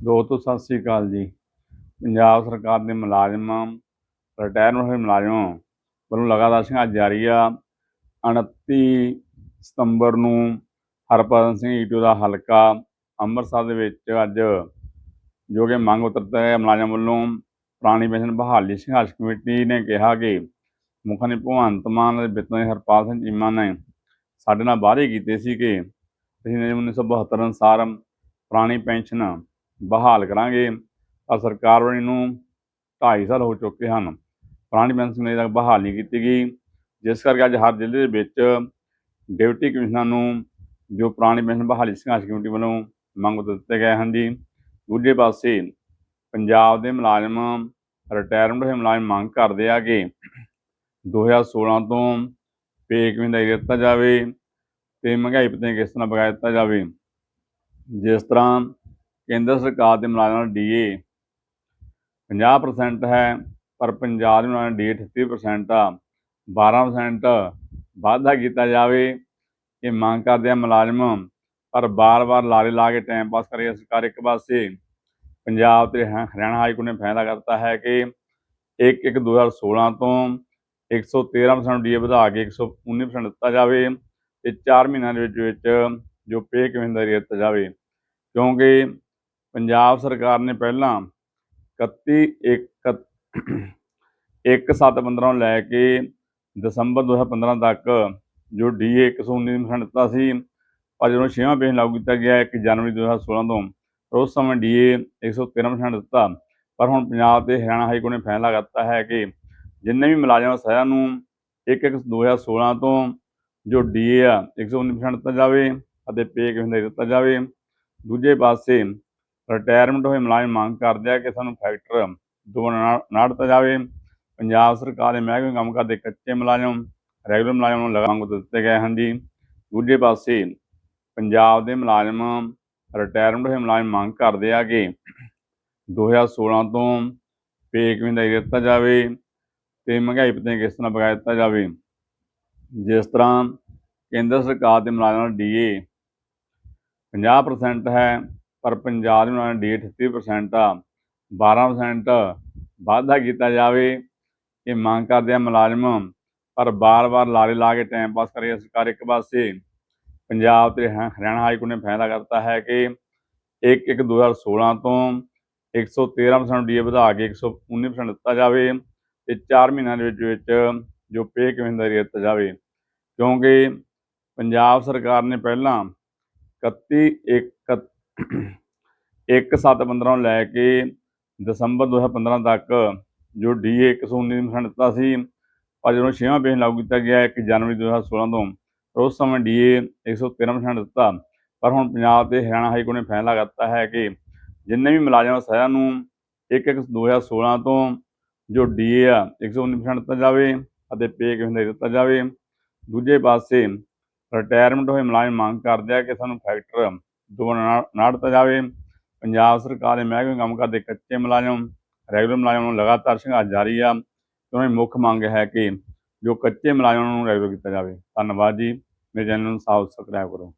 ਦੋਸਤੋ, ਸਤਿ ਸ੍ਰੀ ਅਕਾਲ ਜੀ। ਪੰਜਾਬ ਸਰਕਾਰ ਦੇ ਮੁਲਾਜ਼ਮ ਰਿਟਾਇਰਮੈਂਟ ਹੋਏ ਮੁਲਾਜ਼ਮਾਂ ਵੱਲੋਂ ਲਗਾਤਾਰ ਸੰਘਰਸ਼ ਜਾਰੀ ਆ। 29 ਸਤੰਬਰ ਨੂੰ ਹਰਭਜਨ ਸਿੰਘ ਈਟੋ ਦਾ ਹਲਕਾ ਅੰਮ੍ਰਿਤਸਰ ਦੇ ਵਿੱਚ ਅੱਜ ਜੋ ਕਿ ਮੰਗ ਉਤਰਦਾ ਹੈ, ਮੁਲਾਜ਼ਮ ਵੱਲੋਂ ਪੁਰਾਣੀ ਪੈਨਸ਼ਨ ਬਹਾਲੀ ਸੰਘਰਸ਼ ਕਮੇਟੀ ਨੇ ਕਿਹਾ ਕਿ ਮੁੱਖ ਨੇ ਭਗਵੰਤ ਮਾਨ ਅਤੇ ਵਿੱਤ ਮੰਤਰੀ ਹਰਪਾਲ ਸਿੰਘ ਚੀਮਾ ਨੇ ਸਾਡੇ ਨਾਲ ਵਾਅਦੇ ਕੀਤੇ ਸੀ ਕਿ ਅਸੀਂ ਨਿਯਮ 1972 ਅਨੁਸਾਰ ਪੁਰਾਣੀ ਪੈਨਸ਼ਨ ਬਹਾਲ ਕਰਾਂਗੇ। ਪਰ ਸਰਕਾਰ ਵੱਲੋਂ ਇਹਨੂੰ 2.5 ਸਾਲ ਹੋ ਚੁੱਕੇ ਹਨ। ਪੁਰਾਣੀ ਪੈਨਸ਼ਨ ਅਜੇ ਤੱਕ ਬਹਾਲ ਨਹੀਂ ਕੀਤੀ ਗਈ। ਜਿਸ ਕਰਕੇ ਅੱਜ ਹਰ ਜ਼ਿਲ੍ਹੇ ਦੇ ਵਿੱਚ ਡਿਪਟੀ ਕਮਿਸ਼ਨਰ ਨੂੰ ਜੋ ਪੁਰਾਣੀ ਪੈਨਸ਼ਨ ਬਹਾਲੀ ਸੰਘਰਸ਼ ਕਮੇਟੀ ਵੱਲੋਂ ਮੰਗ ਦਿੱਤੇ ਗਏ ਹਨ ਜੀ, ਦੂਜੇ ਪਾਸੇ ਪੰਜਾਬ ਦੇ ਮੁਲਾਜ਼ਮ ਰਿਟਾਇਰਮੈਂਟ ਹੋਏ ਮੁਲਾਜ਼ਮ ਮੰਗ ਕਰਦੇ ਆ ਕਿ 2016 ਤੋਂ ਪੇ ਕਿਵੇਂ ਦਾ ਦਿੱਤਾ ਜਾਵੇ ਤੇ ਮਹਿੰਗਾਈ ਭੱਤੇ ਕਿਸ ਤਰ੍ਹਾਂ ਬਗਾਇਆ ਦਿੱਤਾ ਜਾਵੇ। ਜਿਸ ਤਰ੍ਹਾਂ ਕੇਂਦਰ ਸਰਕਾਰ ਦੇ ਮੁਲਾਜ਼ਮਾਂ ਦਾ ਡੀਏ 50% ਹੈ, ਪਰ ਪੰਜਾਬ ਦੇ ਮੁਲਾਜ਼ਮਾਂ ਦਾ ਡੀਏ 38% ਆ 12% ਵਾਧਾ ਕੀਤਾ ਜਾਵੇ। ਇਹ ਮੰਗ ਕਰਦੇ ਆ ਮੁਲਾਜ਼ਮ, ਪਰ ਬਾਰ-ਬਾਰ ਲਾਰੇ ਲਾ ਕੇ ਟਾਈਮ ਪਾਸ ਕਰੇ ਸਰਕਾਰ ਇੱਕ ਪਾਸੇ। ਪੰਜਾਬ ਤੇ ਹ- ਹਰਿਆਣਾ ਹਾਈ ਕੋਰਟ ਨੇ ਫੈਸਲਾ ਕਰਤਾ ਹੈ ਕਿ 1 1 2016 ਤੋਂ 113% ਡੀਏ ਵਧਾ ਕੇ 119% ਦਿੱਤਾ ਜਾਵੇ ਤੇ 4 ਮਹੀਨਿਆਂ ਦੇ ਵਿੱਚ ਵਿੱਚ ਜੋ ਪੇ ਕਿਵੇਂ ਦਾ ਦਿੱਤਾ ਜਾਵੇ। ਕਿਉਂਕਿ ਪੰਜਾਬ ਸਰਕਾਰ ਨੇ ਪਹਿਲਾਂ 31 1 1 7 15 ਨੂੰ ਲੈ ਕੇ ਦਸੰਬਰ 2015 ਤੱਕ ਜੋ ਡੀਏ 119% ਦਿੱਤਾ ਸੀ ਪਰ ਜਦੋਂ ਛੇਵਾਂ ਪੇਜ ਲਾਗੂ ਕੀਤਾ ਗਿਆ 1 ਜਨਵਰੀ 2016 ਤੋਂ। ਉਸ ਸਮੇਂ ਡੀਏ 113% ਦਿੱਤਾ, ਪਰ ਹੁਣ ਪੰਜਾਬ ਤੇ ਹਰਿਆਣਾ ਹਾਈ ਕੋਰਟ ਨੇ ਫੈਸਲਾ ਕਰਤਾ ਹੈ ਕਿ ਜਿੰਨੇ ਵੀ ਮੁਲਾਜ਼ਮ ਸਾਰਿਆਂ ਨੂੰ 1 1 2016 ਤੋਂ ਜੋ ਡੀਏ ਆ 119% ਦਿੱਤਾ ਜਾਵੇ ਅਤੇ ਪੇ ਕਿਵੇਂ ਦਾ ਦਿੱਤਾ ਜਾਵੇ। ਦੂਜੇ ਪਾਸੇ ਰਿਟਾਇਰਮੈਂਟ ਹੋਏ ਮੁਲਾਜ਼ਮ ਮੰਗ ਕਰਦੇ ਆ ਕਿ ਸਾਨੂੰ ਫੈਕਟਰ ਦੁਬਾਰਾ ਨਾ ਦਿੱਤਾ ਜਾਵੇ। ਪੰਜਾਬ ਸਰਕਾਰ ਦੇ ਮਹਿਕਮੇ ਕੰਮ ਕਰਦੇ ਕੱਚੇ ਮੁਲਾਜ਼ਮ ਰੈਗੂਲਰ ਮੁਲਾਜ਼ਮ ਨੂੰ ਲਗਾਉਣ ਦਿੱਤੇ ਗਏ ਹਨ ਜੀ। ਦੂਜੇ ਪਾਸੇ ਪੰਜਾਬ ਦੇ ਮੁਲਾਜ਼ਮ ਰਿਟਾਇਰਮੈਂਟ ਹੋਏ ਮੁਲਾਜ਼ਮ ਮੰਗ ਕਰਦੇ ਆ ਕਿ 2016 ਤੋਂ ਪੇ ਕਿਵੇਂ ਦਾ ਦਿੱਤਾ ਜਾਵੇ ਤੇ ਮਹਿੰਗਾਈ ਭੱਤੇ ਕਿਸ ਤਰ੍ਹਾਂ ਬਗਾਇਆ ਦਿੱਤਾ ਜਾਵੇ। ਜਿਸ ਤਰ੍ਹਾਂ ਕੇਂਦਰ ਸਰਕਾਰ ਦੇ ਮੁਲਾਜ਼ਮਾਂ ਦਾ ਡੀਏ 50% ਹੈ ਪਰ ਪੰਜਾਬ ਦੇ ਉਹਨਾਂ ਦਾ ਡੀਏ 38% ਆ 12% ਵਾਧਾ ਕੀਤਾ ਜਾਵੇ, ਇਹ ਮੰਗ ਕਰਦੇ ਆ ਮੁਲਾਜ਼ਮ, ਪਰ ਬਾਰ-ਬਾਰ ਲਾਰੇ ਲਾ ਕੇ ਟਾਈਮ ਪਾਸ ਕਰੇ ਸਰਕਾਰ ਇੱਕ ਪਾਸੇ। ਪੰਜਾਬ ਤੇ ਹ- ਹਰਿਆਣਾ ਹਾਈ ਕੋਰਟ ਨੇ ਫੈਸਲਾ ਕਰਤਾ ਹੈ ਕਿ 1 1 2016 ਤੋਂ 113% ਡੀਏ ਵਧਾ ਕੇ 119% ਦਿੱਤਾ ਜਾਵੇ ਤੇ 4 ਮਹੀਨਿਆਂ ਦੇ ਵਿੱਚ ਵਿੱਚ ਜੋ ਪੇ ਕਿਵੇਂ ਦਾ ਦਿੱਤਾ ਜਾਵੇ। ਕਿਉਂਕਿ ਪੰਜਾਬ ਸਰਕਾਰ ਨੇ ਪਹਿਲਾਂ 31 1 1 7 15 ਨੂੰ ਲੈ ਕੇ ਦਸੰਬਰ 2015 ਤੱਕ ਜੋ ਡੀਏ 119% ਦਿੱਤਾ ਸੀ ਪਰ ਜਦੋਂ ਛੇਵਾਂ ਪੇਜ ਲਾਗੂ ਕੀਤਾ ਗਿਆ 1 ਜਨਵਰੀ 2016 ਤੋਂ। ਉਸ ਸਮੇਂ ਡੀਏ 113% ਦਿੱਤਾ ਪਰ ਹੁਣ ਪੰਜਾਬ ਤੇ ਹਰਿਆਣਾ ਹਾਈ ਕੋਰਟ ਨੇ ਫੈਸਲਾ ਕਰਤਾ ਹੈ ਕਿ ਜਿੰਨੇ ਵੀ ਮੁਲਾਜ਼ਮ ਸਾਰਿਆਂ ਨੂੰ 1 1 2016 ਤੋਂ ਜੋ ਡੀਏ ਆ 119% ਦਿੱਤਾ ਜਾਵੇ ਅਤੇ ਪੇ ਕਿਵੇਂ ਦਾ ਦਿੱਤਾ ਜਾਵੇ। ਦੂਜੇ ਪਾਸੇ ਰਿਟਾਇਰਮੈਂਟ ਹੋਏ ਮੁਲਾਜ਼ਮ ਮੰਗ ਕਰਦੇ ਆ ਕਿ ਸਾਨੂੰ ਫੈਕਟਰ ਦੁਬਾਰਾ ਨਾ- ਨਾ ਦਿੱਤਾ ਜਾਵੇ। ਪੰਜਾਬ ਸਰਕਾਰ ਦੇ ਮਹਿਕਮੇ ਕੰਮ ਕਰਦੇ ਕੱਚੇ ਮੁਲਾਜ਼ਮ, ਰੈਗੂਲਰ ਮੁਲਾਜ਼ਮ ਨੂੰ ਲਗਾਤਾਰ ਸੰਘਰਸ਼ ਜਾਰੀ ਆ। ਉਹਨਾਂ ਦੀ ਮੁੱਖ ਮੰਗ ਹੈ ਕਿ ਜੋ ਕੱਚੇ ਮੁਲਾਜ਼ਮਾਂ ਨੂੰ ਰੈਗੂਲਰ ਕੀਤਾ ਜਾਵੇ। ਧੰਨਵਾਦ ਜੀ। ਮੇਰੇ ਚੈਨਲ ਨੂੰ ਸਬਸਕ੍ਰਾਈਬ ਕਰੋ।